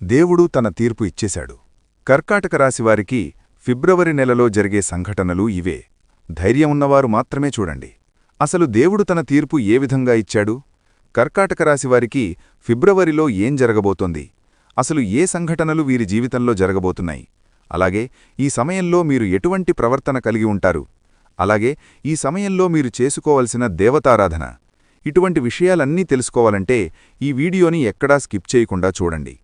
దేవుడు తన తీర్పు ఇచ్చేశాడు. కర్కాటక రాశివారికి ఫిబ్రవరి నెలలో జరిగే సంఘటనలు ఇవే. ధైర్యం ఉన్నవారు మాత్రమే చూడండి. అసలు దేవుడు తన తీర్పు ఏ విధంగా ఇచ్చాడు? కర్కాటక రాశివారికి ఫిబ్రవరిలో ఏం జరగబోతోంది? అసలు ఏ సంఘటనలు వీరి జీవితంలో జరగబోతున్నాయి? అలాగే ఈ సమయంలో మీరు ఎటువంటి ప్రవర్తన కలిగి ఉంటారు? అలాగే ఈ సమయంలో మీరు చేసుకోవలసిన దేవతారాధన. ఇటువంటి విషయాలన్నీ తెలుసుకోవాలంటే ఈ వీడియోని ఎక్కడా స్కిప్ చేయకుండా చూడండి.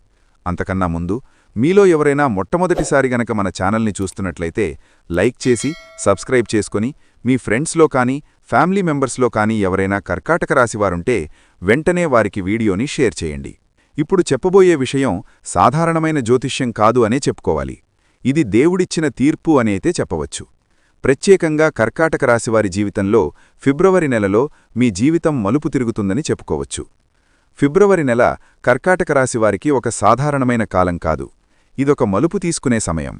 అంతకన్నా ముందు మీలో ఎవరైనా మొట్టమొదటిసారి గనక మన ఛానల్ని చూస్తున్నట్లయితే లైక్ చేసి సబ్స్క్రైబ్ చేసుకొని మీ ఫ్రెండ్స్లో కానీ ఫ్యామిలీ మెంబర్స్లో కానీ ఎవరైనా కర్కాటక రాశివారుంటే వెంటనే వారికి వీడియోని షేర్ చేయండి. ఇప్పుడు చెప్పబోయే విషయం సాధారణమైన జ్యోతిష్యం కాదు అనే చెప్పుకోవాలి. ఇది దేవుడిచ్చిన తీర్పు అనైతే చెప్పవచ్చు. ప్రత్యేకంగా కర్కాటక రాశివారి జీవితంలో ఫిబ్రవరి నెలలో మీ జీవితం మలుపు తిరుగుతుందని చెప్పుకోవచ్చు. ఫిబ్రవరి నెల కర్కాటక రాశివారికి ఒక సాధారణమైన కాలం కాదు. ఇదొక మలుపు తీసుకునే సమయం.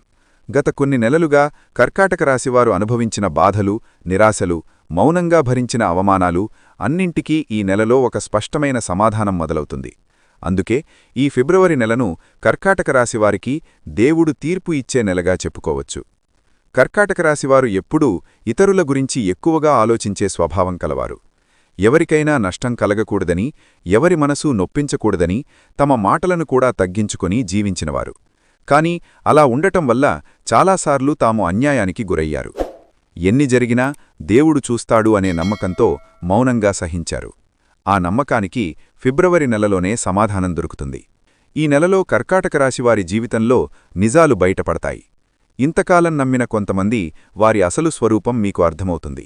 గత కొన్ని నెలలుగా కర్కాటక రాశివారు అనుభవించిన బాధలు నిరాశలు మౌనంగా భరించిన అవమానాలు అన్నింటికీ ఈ నెలలో ఒక స్పష్టమైన సమాధానం మొదలవుతుంది. అందుకే ఈ ఫిబ్రవరి నెలను కర్కాటక రాశివారికి దేవుడు తీర్పు ఇచ్చే నెలగా చెప్పుకోవచ్చు. కర్కాటక రాశివారు ఎప్పుడూ ఇతరుల గురించి ఎక్కువగా ఆలోచించే స్వభావం కలవారు. ఎవరికైనా నష్టం కలగకూడదని ఎవరి మనసు నొప్పించకూడదని తమ మాటలను కూడా తగ్గించుకొని జీవించినవారు. కాని అలా ఉండటం వల్ల చాలాసార్లు తాము అన్యాయానికి గురయ్యారు. ఎన్ని జరిగినా దేవుడు చూస్తాడు అనే నమ్మకంతో మౌనంగా సహించారు. ఆ నమ్మకానికి ఫిబ్రవరి నెలలోనే సమాధానం దొరుకుతుంది. ఈ నెలలో కర్కాటక రాశివారి జీవితంలో నిజాలు బయటపడతాయి. ఇంతకాలం నమ్మిన కొంతమంది వారి అసలు స్వరూపం మీకు అర్థమవుతుంది.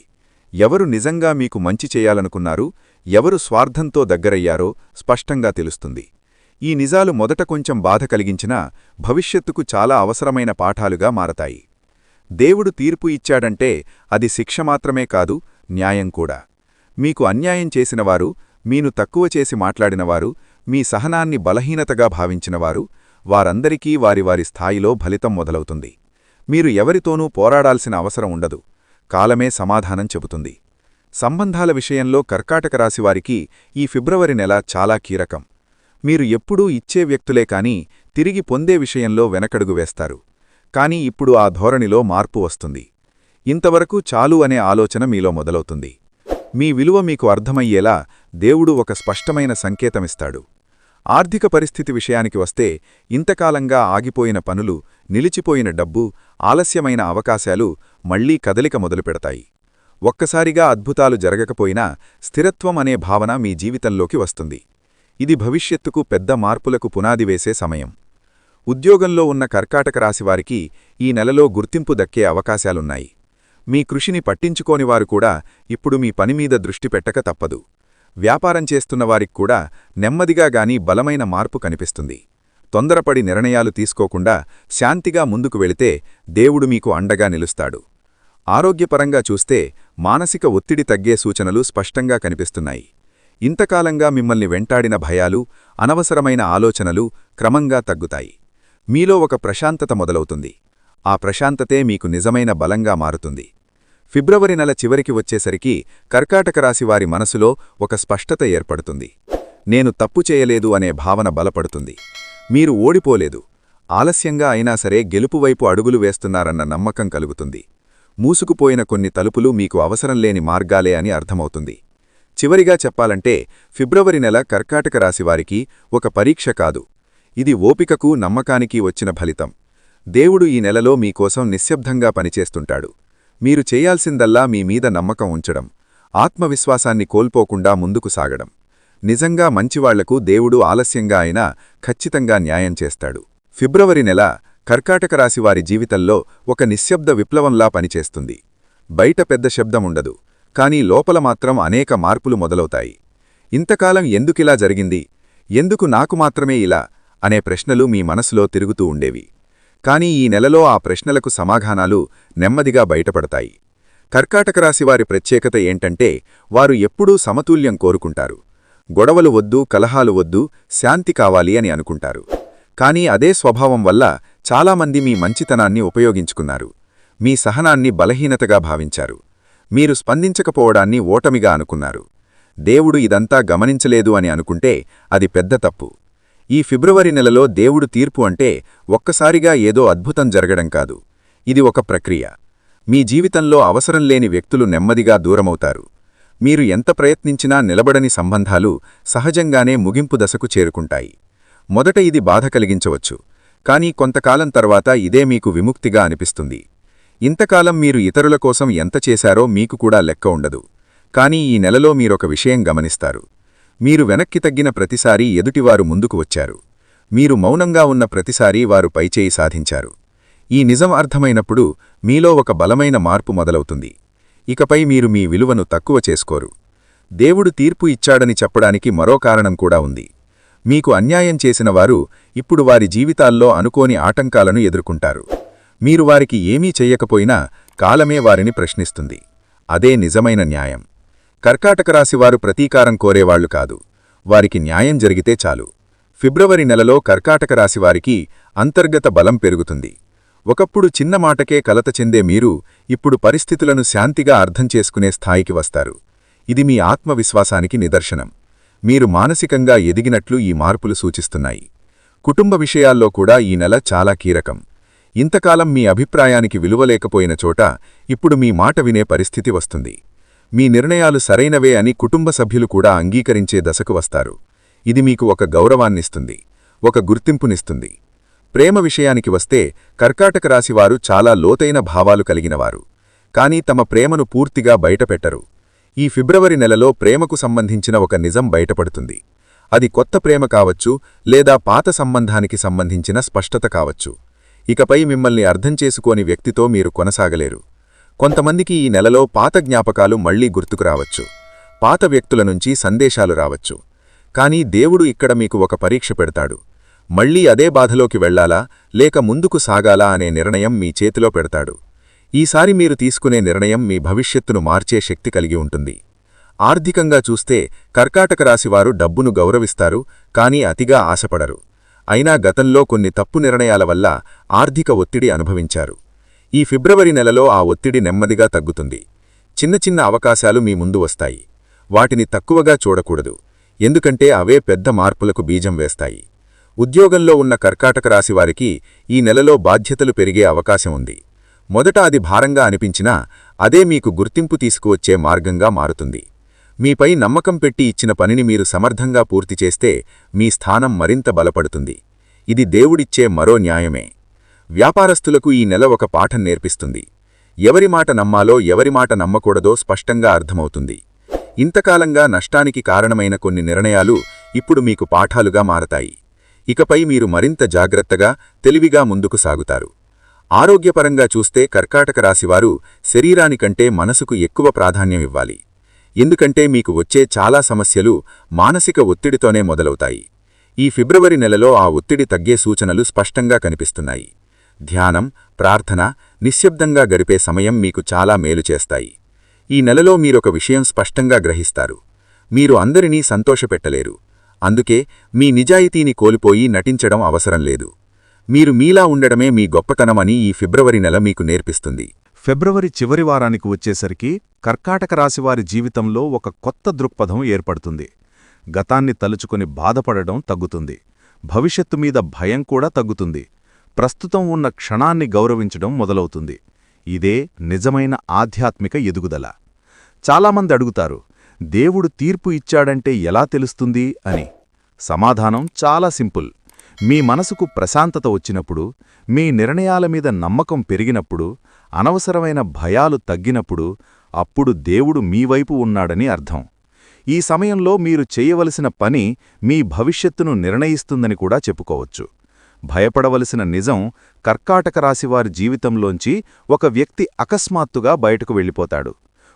ఎవరు నిజంగా మీకు మంచి చేయాలనుకున్నారు ఎవరు స్వార్థంతో దగ్గరయ్యారో స్పష్టంగా తెలుస్తుంది. ఈ నిజాలు మొదట కొంచెం బాధ కలిగించినా భవిష్యత్తుకు చాలా అవసరమైన పాఠాలుగా మారతాయి. దేవుడు తీర్పు ఇచ్చాడంటే అది శిక్ష మాత్రమే కాదు న్యాయం కూడా. మీకు అన్యాయం చేసినవారు మీను తక్కువ చేసి మాట్లాడినవారు మీ సహనాన్ని బలహీనతగా భావించినవారు వారందరికీ వారి వారి స్థాయిలో ఫలితం మొదలవుతుంది. మీరు ఎవరితోనూ పోరాడాల్సిన అవసరం ఉండదు. కాలమే సమాధానం చెబుతుంది. సంబంధాల విషయంలో కర్కాటక రాశివారికి ఈ ఫిబ్రవరి నెల చాలా కీరకం. మీరు ఎప్పుడూ ఇచ్చే వ్యక్తులే కాని తిరిగి పొందే విషయంలో వెనకడుగు వేస్తారు. కాని ఇప్పుడు ఆ ధోరణిలో మార్పు వస్తుంది. ఇంతవరకు చాలు అనే ఆలోచన మీలో మొదలవుతుంది. మీ విలువ మీకు అర్థమయ్యేలా దేవుడు ఒక స్పష్టమైన సంకేతమిస్తాడు. ఆర్థిక పరిస్థితి విషయానికి వస్తే ఇంతకాలంగా ఆగిపోయిన పనులు నిలిచిపోయిన డబ్బు ఆలస్యమైన అవకాశాలు మళ్ళీ కదలిక మొదలుపెడతాయి. ఒక్కసారిగా అద్భుతాలు జరగకపోయినా స్థిరత్వం అనే భావన మీ జీవితంలోకి వస్తుంది. ఇది భవిష్యత్తుకు పెద్ద మార్పులకు పునాది వేసే సమయం. ఉద్యోగంలో ఉన్న కర్కాటక రాశివారికి ఈ నెలలో గుర్తింపు దక్కే అవకాశాలున్నాయి. మీ కృషిని పట్టించుకోనివారు కూడా ఇప్పుడు మీ పనిమీద దృష్టి పెట్టక తప్పదు. వ్యాపారం చేస్తున్నవారికి కూడా నెమ్మదిగా గాని బలమైన మార్పు కనిపిస్తుంది. తొందరపడి నిర్ణయాలు తీసుకోకుండా శాంతిగా ముందుకు వెళితే దేవుడు మీకు అండగా నిలుస్తాడు. ఆరోగ్యపరంగా చూస్తే మానసిక ఒత్తిడి తగ్గే సూచనలు స్పష్టంగా కనిపిస్తున్నాయి. ఇంతకాలంగా మిమ్మల్ని వెంటాడిన భయాలు అనవసరమైన ఆలోచనలు క్రమంగా తగ్గుతాయి. మీలో ఒక ప్రశాంతత మొదలవుతుంది. ఆ ప్రశాంతతే మీకు నిజమైన బలంగా మారుతుంది. ఫిబ్రవరి నెల చివరికి వచ్చేసరికి కర్కాటక రాశివారి మనసులో ఒక స్పష్టత ఏర్పడుతుంది. నేను తప్పు చేయలేదు అనే భావన బలపడుతుంది. మీరు ఓడిపోలేదు. ఆలస్యంగా అయినా సరే గెలుపువైపు అడుగులు వేస్తున్నారన్న నమ్మకం కలుగుతుంది. మూసుకుపోయిన కొన్ని తలుపులు మీకు అవసరం లేని మార్గాలే అని అర్థమవుతుంది. చివరిగా చెప్పాలంటే ఫిబ్రవరి నెల కర్కాటక రాశివారికి ఒక పరీక్ష కాదు. ఇది ఓపికకు నమ్మకానికి వచ్చిన ఫలితం. దేవుడు ఈ నెలలో మీకోసం నిశ్శబ్దంగా పనిచేస్తుంటాడు. మీరు చేయాల్సిందల్లా మీ మీద నమ్మకం ఉంచడం ఆత్మవిశ్వాసాన్ని కోల్పోకుండా ముందుకు సాగడం. నిజంగా మంచివాళ్ళకు దేవుడు ఆలస్యంగా అయినా ఖచ్చితంగా న్యాయం చేస్తాడు. ఫిబ్రవరి నెల కర్కాటక రాశివారి జీవితంలో ఒక నిశ్శబ్ద విప్లవంలా పనిచేస్తుంది. బయట పెద్ద శబ్దముండదు కానీ లోపల మాత్రం అనేక మార్పులు మొదలవుతాయి. ఇంతకాలం ఎందుకిలా జరిగింది? ఎందుకు నాకు మాత్రమే ఇలా? అనే ప్రశ్నలు మీ మనసులో తిరుగుతూ ఉండేవి. కానీ ఈ నెలలో ఆ ప్రశ్నలకు సమాధానాలు నెమ్మదిగా బయటపడతాయి. కర్కాటక రాశివారి ప్రత్యేకత ఏంటంటే వారు ఎప్పుడూ సమతుల్యం కోరుకుంటారు. గొడవలు వద్దు కలహాలు వద్దు శాంతి కావాలి అని అనుకుంటారు. కానీ అదే స్వభావం వల్ల చాలామంది మీ మంచితనాన్ని ఉపయోగించుకున్నారు. మీ సహనాన్ని బలహీనతగా భావించారు. మీరు స్పందించకపోవడాన్ని ఓటమిగా అనుకున్నారు. దేవుడు ఇదంతా గమనించలేదు అని అనుకుంటే అది పెద్ద తప్పు. ఈ ఫిబ్రవరి నెలలో దేవుడు తీర్పు అంటే ఒక్కసారిగా ఏదో అద్భుతం జరగడం కాదు. ఇది ఒక ప్రక్రియ. మీ జీవితంలో అవసరం లేని వ్యక్తులు నెమ్మదిగా దూరమవుతారు. మీరు ఎంత ప్రయత్నించినా నిలబడని సంబంధాలు సహజంగానే ముగింపు దశకు చేరుకుంటాయి. మొదట ఇది బాధ కలిగించవచ్చు. కానీ కొంతకాలం తర్వాత ఇదే మీకు విముక్తిగా అనిపిస్తుంది. ఇంతకాలం మీరు ఇతరుల కోసం ఎంత చేశారో మీకు కూడా లెక్క ఉండదు. కానీ ఈ నెలలో మీరొక విషయం గమనిస్తారు. మీరు వెనక్కి తగ్గిన ప్రతిసారీ ఎదుటివారు ముందుకు వచ్చారు. మీరు మౌనంగా ఉన్న ప్రతిసారీ వారు పైచేయి సాధించారు. ఈ నిజం అర్థమైనప్పుడు మీలో ఒక బలమైన మార్పు మొదలవుతుంది. ఇకపై మీరు మీ విలువను తక్కువ చేసుకోరు. దేవుడు తీర్పు ఇచ్చాడని చెప్పడానికి మరో కారణం కూడా ఉంది. మీకు అన్యాయం చేసిన వారు ఇప్పుడు వారి జీవితాల్లో అనుకోని ఆటంకాలను ఎదుర్కొంటారు. మీరు వారికి ఏమీ చెయ్యకపోయినా కాలమే వారిని ప్రశ్నిస్తుంది. అదే నిజమైన న్యాయం. కర్కాటక రాశివారు ప్రతీకారం కోరేవాళ్ళు కాదు. వారికి న్యాయం జరిగితే చాలు. ఫిబ్రవరి నెలలో కర్కాటక రాశివారికి అంతర్గత బలం పెరుగుతుంది. ఒకప్పుడు చిన్న మాటకే కలత చెందే మీరు ఇప్పుడు పరిస్థితులను శాంతిగా అర్థం చేసుకునే స్థాయికి వస్తారు. ఇది మీ ఆత్మవిశ్వాసానికి నిదర్శనం. మీరు మానసికంగా ఎదిగినట్లు ఈ మార్పులు సూచిస్తున్నాయి. కుటుంబ విషయాల్లో కూడా ఈ నెల చాలా కీలకం ఇంతకాలం మీ అభిప్రాయానికి విలువలేకపోయిన చోట ఇప్పుడు మీ మాట వినే పరిస్థితి వస్తుంది. మీ నిర్ణయాలు సరైనవే అని కుటుంబ సభ్యులు కూడా అంగీకరించే దశకు వస్తారు. ఇది మీకు ఒక గౌరవాన్నిస్తుంది ఒక గుర్తింపునిస్తుంది. ప్రేమ విషయానికి వస్తే కర్కాటక రాశివారు చాలా లోతైన భావాలు కలిగినవారు. కానీ తమ ప్రేమను పూర్తిగా బయటపెట్టరు. ఈ ఫిబ్రవరి నెలలో ప్రేమకు సంబంధించిన ఒక నిజం బయటపడుతుంది. అది కొత్త ప్రేమ కావచ్చు లేదా పాత సంబంధానికి సంబంధించిన స్పష్టత కావచ్చు. ఇకపై మిమ్మల్ని అర్థం చేసుకోని వ్యక్తితో మీరు కొనసాగలేరు. కొంతమందికి ఈ నెలలో పాత జ్ఞాపకాలు మళ్ళీ గుర్తుకురావచ్చు పాత వ్యక్తుల నుంచి సందేశాలు రావచ్చు. కానీ దేవుడు ఇక్కడ మీకు ఒక పరీక్ష పెడతాడు. మళ్ళీ అదే బాధలోకి వెళ్ళాలా లేక ముందుకు సాగాలా అనే నిర్ణయం మీ చేతిలో పెడతాడు. ఈసారి మీరు తీసుకునే నిర్ణయం మీ భవిష్యత్తును మార్చే శక్తి కలిగి ఉంటుంది. ఆర్థికంగా చూస్తే కర్కాటక రాశివారు డబ్బును గౌరవిస్తారు కానీ అతిగా ఆశపడరు. అయినా గతంలో కొన్ని తప్పు నిర్ణయాల వల్ల ఆర్థిక ఒత్తిడి అనుభవించారు. ఈ ఫిబ్రవరి నెలలో ఆ ఒత్తిడి నెమ్మదిగా తగ్గుతుంది. చిన్న చిన్న అవకాశాలు మీ ముందు వస్తాయి. వాటిని తక్కువగా చూడకూడదు. ఎందుకంటే అవే పెద్ద మార్పులకు బీజం వేస్తాయి. ఉద్యోగంలో ఉన్న కర్కాటక రాశివారికి ఈ నెలలో బాధ్యతలు పెరిగే అవకాశం ఉంది. మొదట అది భారంగా అనిపించినా అదే మీకు గుర్తింపు తీసుకువచ్చే మార్గంగా మారుతుంది. మీపై నమ్మకం పెట్టి ఇచ్చిన పనిని మీరు సమర్థంగా పూర్తి చేస్తే మీ స్థానం మరింత బలపడుతుంది. ఇది దేవుడిచ్చే మరో న్యాయమే. వ్యాపారస్తులకు ఈ నెల ఒక పాఠం నేర్పిస్తుంది. ఎవరి మాట నమ్మాలో ఎవరి మాట నమ్మకూడదో స్పష్టంగా అర్థమవుతుంది. ఇంతకాలంగా నష్టానికి కారణమైన కొన్ని నిర్ణయాలు ఇప్పుడు మీకు పాఠాలుగా మారతాయి. ఇకపై మీరు మరింత జాగ్రత్తగా తెలివిగా ముందుకు సాగుతారు. ఆరోగ్యపరంగా చూస్తే కర్కాటక రాశివారు శరీరానికంటే మనసుకు ఎక్కువ ప్రాధాన్యమివ్వాలి ఎందుకంటే మీకు వచ్చే చాలా సమస్యలు మానసిక ఒత్తిడితోనే మొదలవుతాయి. ఈ ఫిబ్రవరి నెలలో ఆ ఒత్తిడి తగ్గే సూచనలు స్పష్టంగా కనిపిస్తున్నాయి. ధ్యానం ప్రార్థన నిశ్శబ్దంగా గడిపే సమయం మీకు చాలా మేలు చేస్తాయి. ఈ నెలలో మీరొక విషయం స్పష్టంగా గ్రహిస్తారు. మీరు అందరినీ సంతోషపెట్టలేరు. అందుకే మీ నిజాయితీని కోల్పోయి నటించడం అవసరం లేదు. మీరు మీలా ఉండడమే మీ గొప్పతనమని ఈ ఫిబ్రవరి నెల మీకు నేర్పిస్తుంది. ఫిబ్రవరి చివరి వారానికి వచ్చేసరికి కర్కాటక రాశివారి జీవితంలో ఒక కొత్త దృక్పథం ఏర్పడుతుంది. గతాన్ని తలుచుకుని బాధపడడం తగ్గుతుంది. భవిష్యత్తు మీద భయం కూడా తగ్గుతుంది. ప్రస్తుతం ఉన్న క్షణాన్ని గౌరవించడం మొదలవుతుంది. ఇదే నిజమైన ఆధ్యాత్మిక ఎదుగుదల. చాలామంది అడుగుతారు దేవుడు తీర్పు ఇచ్చాడంటే ఎలా తెలుస్తుంది? అని. సమాధానం చాలా సింపుల్. మీ మనసుకు ప్రశాంతత వచ్చినప్పుడు మీ నిర్ణయాల మీద నమ్మకం పెరిగినప్పుడు అనవసరమైన భయాలు తగ్గినప్పుడు అప్పుడు దేవుడు మీ వైపు ఉన్నాడని అర్థం. ఈ సమయంలో మీరు చేయవలసిన పని మీ భవిష్యత్తును నిర్ణయిస్తుందని కూడా చెప్పుకోవచ్చు. భయపడవలసిన నిజం కర్కాటక రాశివారి జీవితంలోంచి ఒక వ్యక్తి అకస్మాత్తుగా బయటకు వెళ్ళిపోతాడు.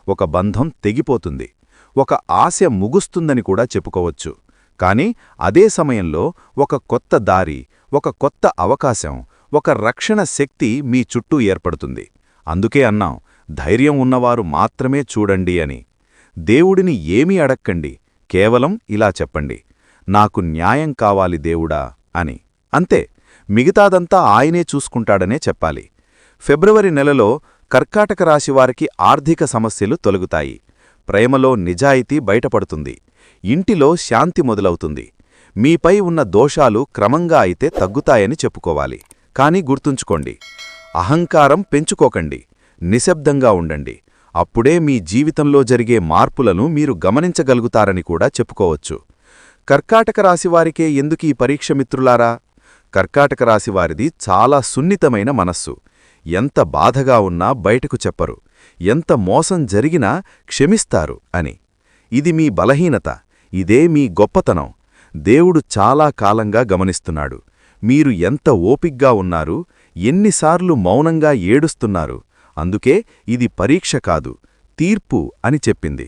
ఒక బంధం తెగిపోతుంది. ఒక ఆశ ముగుస్తుందని కూడా చెప్పుకోవచ్చు. కాని అదే సమయంలో ఒక కొత్త దారి ఒక కొత్త అవకాశం ఒక రక్షణ శక్తి మీ చుట్టూ ఏర్పడుతుంది. అందుకే అన్నాం ధైర్యం ఉన్నవారు మాత్రమే చూడండి అని. దేవుడిని ఏమీ అడక్కండి కేవలం ఇలా చెప్పండి నాకు న్యాయం కావాలి దేవుడా అని. అంతే. మిగతాదంతా ఆయనే చూసుకుంటాడనే చెప్పాలి. ఫిబ్రవరి నెలలో కర్కాటక రాశివారికి ఆర్థిక సమస్యలు తొలగుతాయి. ప్రేమలో నిజాయితీ బయటపడుతుంది. ఇంటిలో శాంతి మొదలవుతుంది. మీపై ఉన్న దోషాలు క్రమంగా అయితే తగ్గుతాయని చెప్పుకోవాలి. కాని గుర్తుంచుకోండి అహంకారం పెంచుకోకండి నిశ్శబ్దంగా ఉండండి. అప్పుడే మీ జీవితంలో జరిగే మార్పులను మీరు గమనించగలుగుతారని కూడా చెప్పుకోవచ్చు. కర్కాటక రాశివారికే ఎందుకీ పరీక్ష మిత్రులారా కర్కాటక రాశివారిది చాలా సున్నితమైన మనస్సు. ఎంత బాధగా ఉన్నా బయటకు చెప్పరు. ఎంత మోసం జరిగినా క్షమిస్తారు అని. ఇది మీ బలహీనత. ఇదే మీ గొప్పతనం. దేవుడు చాలా కాలంగా గమనిస్తున్నాడు. మీరు ఎంత ఓపిగ్గా ఉన్నారు ఎన్నిసార్లు మౌనంగా ఏడుస్తున్నారు. అందుకే ఇది పరీక్ష కాదు తీర్పు అని చెప్పింది.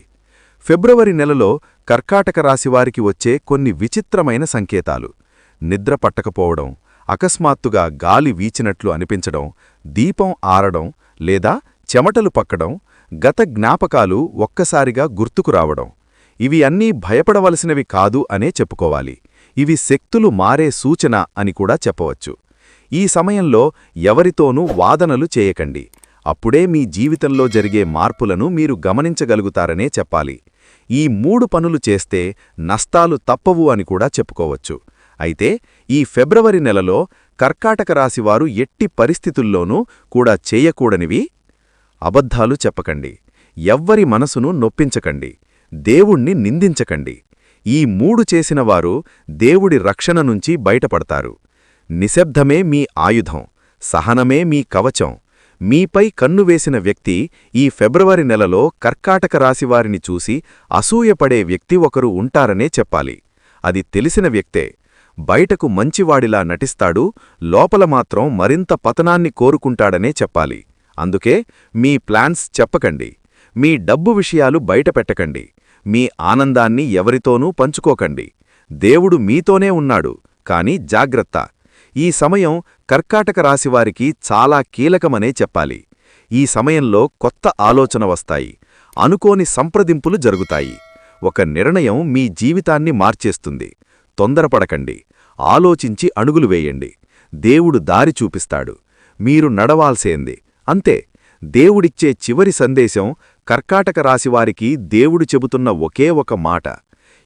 ఫిబ్రవరి నెలలో కర్కాటక రాశివారికి వచ్చే కొన్ని విచిత్రమైన సంకేతాలు. నిద్ర పట్టకపోవడం అకస్మాత్తుగా గాలి వీచినట్లు అనిపించడం దీపం ఆరడం లేదా చెమటలు పక్కడం గత జ్ఞాపకాలు ఒక్కసారిగా గుర్తుకు రావడం. ఇవి అన్నీ భయపడవలసినవి కాదు అనే చెప్పుకోవాలి. ఇవి శక్తులు మారే సూచన అని కూడా చెప్పవచ్చు. ఈ సమయంలో ఎవరితోనూ వాదనలు చేయకండి. అప్పుడే మీ జీవితంలో జరిగే మార్పులను మీరు గమనించగలుగుతారనే చెప్పాలి. ఈ మూడు పనులు చేస్తే నష్టాలు తప్పవు అని కూడా చెప్పుకోవచ్చు. అయితే ఈ ఫిబ్రవరి నెలలో కర్కాటక రాశివారు ఎట్టి పరిస్థితుల్లోనూ కూడా చేయకూడనివి అబద్ధాలు చెప్పకండి. ఎవ్వరి మనసును నొప్పించకండి. దేవుణ్ణి నిందించకండి. ఈ మూడు చేసినవారు దేవుడి రక్షణ నుంచి బయటపడతారు. నిశ్శబ్దమే మీ ఆయుధం. సహనమే మీ కవచం. మీపై కన్ను వేసిన వ్యక్తి ఈ ఫిబ్రవరి నెలలో కర్కాటక రాశివారిని చూసి అసూయపడే వ్యక్తి ఒకరు ఉంటారనే చెప్పాలి. అది తెలిసిన వ్యక్తే. బయటకు మంచివాడిలా నటిస్తాడు లోపల మాత్రం మరింత పతనాన్ని కోరుకుంటాడనే చెప్పాలి. అందుకే మీ ప్లాన్స్ చెప్పకండి. మీ డబ్బు విషయాలు బయటపెట్టకండి. మీ ఆనందాన్ని ఎవరితోనూ పంచుకోకండి. దేవుడు మీతోనే ఉన్నాడు కాని జాగ్రత్త. ఈ సమయం కర్కాటక రాశివారికి చాలా కీలకమనే చెప్పాలి. ఈ సమయంలో కొత్త ఆలోచన వస్తాయి. అనుకోని సంప్రదింపులు జరుగుతాయి. ఒక నిర్ణయం మీ జీవితాన్ని మార్చేస్తుంది. తొందరపడకండి. ఆలోచించి అణుగులు వేయండి. దేవుడు దారి చూపిస్తాడు. మీరు నడవాల్సేంది. అంతే. దేవుడిచ్చే చివరి సందేశం కర్కాటక రాశివారికి దేవుడు చెబుతున్న ఒకే ఒక మాట.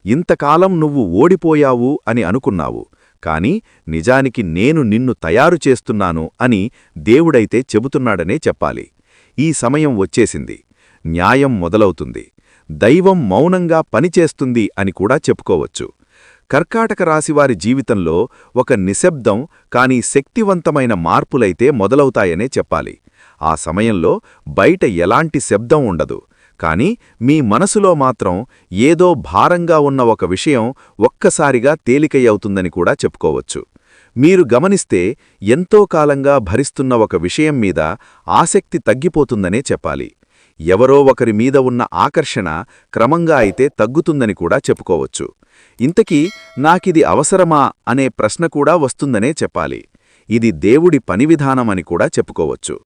ఇంతకాలం నువ్వు ఓడిపోయావు అని అనుకున్నావు. కాని నిజానికి నేను నిన్ను తయారు చేస్తున్నాను అని దేవుడైతే చెబుతున్నాడనే చెప్పాలి. ఈ సమయం వచ్చేసింది. న్యాయం మొదలవుతుంది. దైవం మౌనంగా పనిచేస్తుంది అని కూడా చెప్పుకోవచ్చు. కర్కాటక రాశివారి జీవితంలో ఒక నిశ్శబ్దం కాని శక్తివంతమైన మార్పులైతే మొదలవుతాయనే చెప్పాలి. ఆ సమయంలో బయట ఎలాంటి శబ్దం ఉండదు. కాని మీ మనసులో మాత్రం ఏదో భారంగా ఉన్న ఒక విషయం ఒక్కసారిగా తేలికయ్యవుతుందని కూడా చెప్పుకోవచ్చు. మీరు గమనిస్తే ఎంతో కాలంగా భరిస్తున్న ఒక విషయం మీద ఆసక్తి తగ్గిపోతుందనే చెప్పాలి. ఎవరో ఒకరి మీద ఉన్న ఆకర్షణ క్రమంగా అయితే తగ్గుతుందని కూడా చెప్పుకోవచ్చు. ఇంతకీ నాకిది అవసరమా అనే ప్రశ్న కూడా వస్తుందనే చెప్పాలి. ఇది దేవుడి పని విధానమని కూడా చెప్పుకోవచ్చు.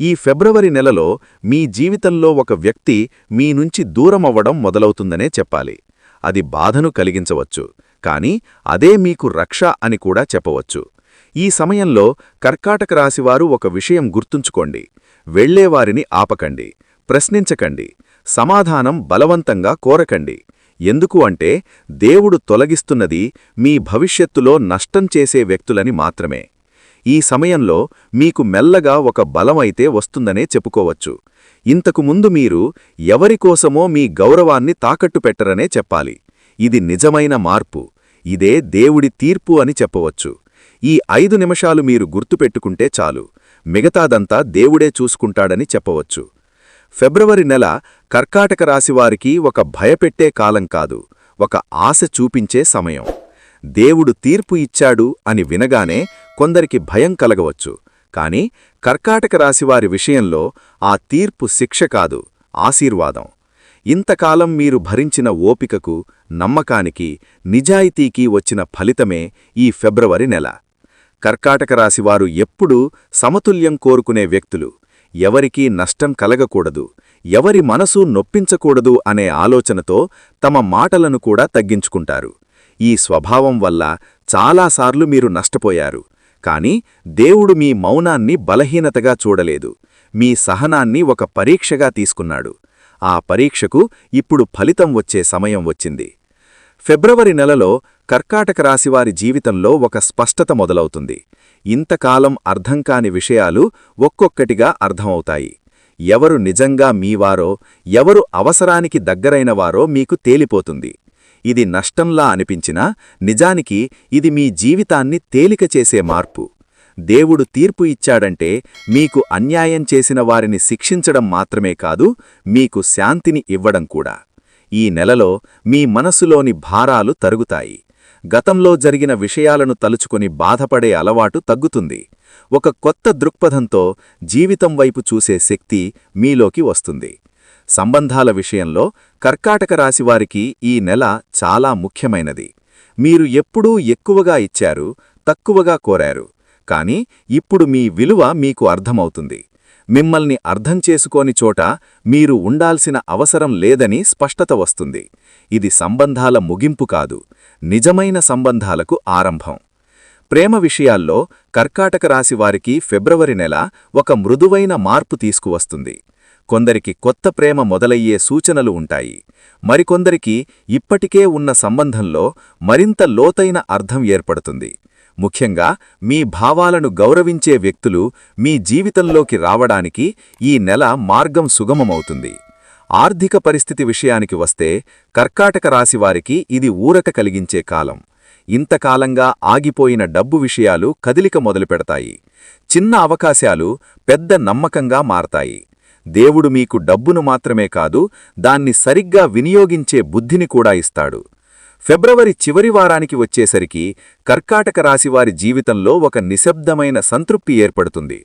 ఈ ఫిబ్రవరి నెలలో మీ జీవితంలో ఒక వ్యక్తి మీ నుంచి దూరమవ్వడం మొదలవుతుందనే చెప్పాలి. అది బాధను కలిగించవచ్చు కాని అదే మీకు రక్ష అని కూడా చెప్పవచ్చు. ఈ సమయంలో కర్కాటక రాశివారు ఒక విషయం గుర్తుంచుకోండి. వెళ్ళేవారిని ఆపకండి ప్రశ్నించకండి సమాధానం బలవంతంగా కోరకండి. ఎందుకు అంటే దేవుడు తొలగిస్తున్నది మీ భవిష్యత్తులో నష్టం చేసే వ్యక్తులని మాత్రమే. ఈ సమయంలో మీకు మెల్లగా ఒక బలమైతే వస్తుందనే చెప్పుకోవచ్చు. ఇంతకుముందు మీరు ఎవరికోసమో మీ గౌరవాన్ని తాకట్టు పెట్టరనే చెప్పాలి. ఇది నిజమైన మార్పు. ఇదే దేవుడి తీర్పు అని చెప్పవచ్చు. ఈ ఐదు నిమిషాలు మీరు గుర్తుపెట్టుకుంటే చాలు. మిగతాదంతా దేవుడే చూసుకుంటాడని చెప్పవచ్చు. ఫిబ్రవరి నెల కర్కాటక రాశివారికి ఒక భయపెట్టే కాలం కాదు ఒక ఆశ చూపించే సమయం. దేవుడు తీర్పు ఇచ్చాడు అని వినగానే కొందరికి భయం కలగవచ్చు. కాని కర్కాటక రాశివారి విషయంలో ఆ తీర్పు శిక్ష కాదు ఆశీర్వాదం. ఇంతకాలం మీరు భరించిన ఓపికకు నమ్మకానికి నిజాయితీకి వచ్చిన ఫలితమే ఈ ఫిబ్రవరి నెల. కర్కాటక రాశివారు ఎప్పుడూ సమతుల్యం కోరుకునే వ్యక్తులు ఎవరికీ నష్టం కలగకూడదు ఎవరి మనసు నొప్పించకూడదు అనే ఆలోచనతో తమ మాటలను కూడా తగ్గించుకుంటారు. ఈ స్వభావం వల్ల చాలాసార్లు మీరు నష్టపోయారు కాని దేవుడు మీ మౌనాన్ని బలహీనతగా చూడలేదు మీ సహనాన్ని ఒక పరీక్షగా తీసుకున్నాడు. ఆ పరీక్షకు ఇప్పుడు ఫలితం వచ్చే సమయం వచ్చింది. ఫిబ్రవరి నెలలో కర్కాటక రాశివారి జీవితంలో ఒక స్పష్టత మొదలవుతుంది. ఇంతకాలం అర్థం కాని విషయాలు ఒక్కొక్కటిగా అర్థమవుతాయి. ఎవరు నిజంగా మీవారో ఎవరు అవసరానికి దగ్గరైనవారో మీకు తేలిపోతుంది. ఇది నష్టంలా అనిపించినా నిజానికి ఇది మీ జీవితాన్ని తేలిక చేసే మార్పు. దేవుడు తీర్పు ఇచ్చాడంటే మీకు అన్యాయం చేసిన వారిని శిక్షించడం మాత్రమే కాదు మీకు శాంతిని ఇవ్వడం కూడా. ఈ నెలలో మీ మనసులోని భారాలు తరుగుతాయి. గతంలో జరిగిన విషయాలను తలుచుకొని బాధపడే అలవాటు తగ్గుతుంది. ఒక కొత్త దృక్పథంతో జీవితం వైపు చూసే శక్తి మీలోకి వస్తుంది. సంబంధాల విషయంలో కర్కాటక రాశివారికి ఈ నెల చాలా ముఖ్యమైనది. మీరు ఎప్పుడూ ఎక్కువగా ఇచ్చారు తక్కువగా కోరారు. కాని ఇప్పుడు మీ విలువ మీకు అర్థమవుతుంది. మిమ్మల్ని అర్థం చేసుకోని చోట మీరు ఉండాల్సిన అవసరం లేదని స్పష్టత వస్తుంది. ఇది సంబంధాల ముగింపు కాదు. నిజమైన సంబంధాలకు ఆరంభం. ప్రేమ విషయాల్లో కర్కాటక రాశివారికి ఫిబ్రవరి నెల ఒక మృదువైన మార్పు తీసుకువస్తుంది. కొందరికి కొత్త ప్రేమ మొదలయ్యే సూచనలు ఉంటాయి. మరికొందరికి ఇప్పటికే ఉన్న సంబంధంలో మరింత లోతైన అర్థం ఏర్పడుతుంది. ముఖ్యంగా మీ భావాలను గౌరవించే వ్యక్తులు మీ జీవితంలోకి రావడానికి ఈ నెల మార్గం సుగమమవుతుంది. ఆర్థిక పరిస్థితి విషయానికి వస్తే కర్కాటక రాశివారికి ఇది ఊరట కలిగించే కాలం. ఇంతకాలంగా ఆగిపోయిన డబ్బు విషయాలు కదిలిక మొదలుపెడతాయి. చిన్న అవకాశాలు పెద్ద నమ్మకంగా మారతాయి. దేవుడు మీకు డబ్బును మాత్రమే కాదు దాన్ని సరిగ్గా వినియోగించే బుద్ధిని కూడా ఇస్తాడు. ఫిబ్రవరి చివరి వారానికి వచ్చేసరికి కర్కాటక రాశివారి జీవితంలో ఒక నిశ్శబ్దమైన సంతృప్తి ఏర్పడుతుంది.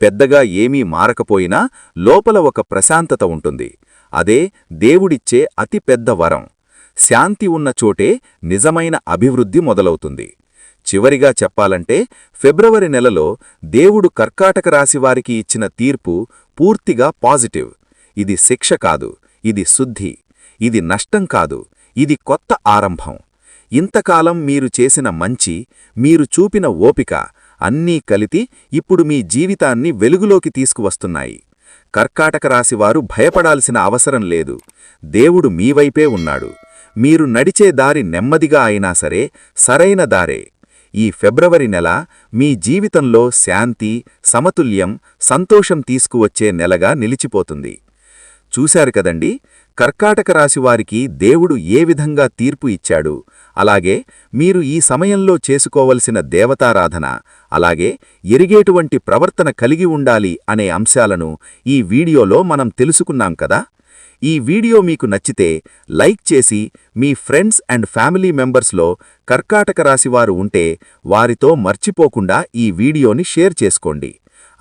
పెద్దగా ఏమీ మారకపోయినా లోపల ఒక ప్రశాంతత ఉంటుంది. అదే దేవుడిచ్చే అతి పెద్ద వరం. శాంతి ఉన్న చోటే నిజమైన అభివృద్ధి మొదలవుతుంది. చివరిగా చెప్పాలంటే ఫిబ్రవరి నెలలో దేవుడు కర్కాటక రాశివారికి ఇచ్చిన తీర్పు పూర్తిగా పాజిటివ్. ఇది శిక్ష కాదు ఇది శుద్ధి ఇది నష్టం కాదు ఇది కొత్త ఆరంభం. ఇంతకాలం మీరు చేసిన మంచి మీరు చూపిన ఓపిక అన్నీ కలితి ఇప్పుడు మీ జీవితాన్ని వెలుగులోకి తీసుకువస్తున్నాయి. కర్కాటక రాశివారు భయపడాల్సిన అవసరం లేదు. దేవుడు మీవైపే ఉన్నాడు. మీరు నడిచే దారి నెమ్మదిగా అయినా సరే సరైన దారే. ఈ ఫిబ్రవరి నెల మీ జీవితంలో శాంతి సమతుల్యం సంతోషం తీసుకువచ్చే నెలగా నిలిచిపోతుంది. చూశారు కదండి? కర్కాటక రాశివారికి దేవుడు ఏ విధంగా తీర్పు ఇచ్చాడు? అలాగే మీరు ఈ సమయంలో చేసుకోవలసిన దేవతారాధన అలాగే ఎరిగేటువంటి ప్రవర్తన కలిగి ఉండాలి అనే అంశాలను ఈ వీడియోలో మనం తెలుసుకున్నాం కదా. ఈ వీడియో మీకు నచ్చితే లైక్ చేసి మీ ఫ్రెండ్స్ అండ్ ఫ్యామిలీ మెంబర్స్లో కర్కాటక రాశివారు ఉంటే వారితో మర్చిపోకుండా ఈ వీడియోని షేర్ చేసుకోండి.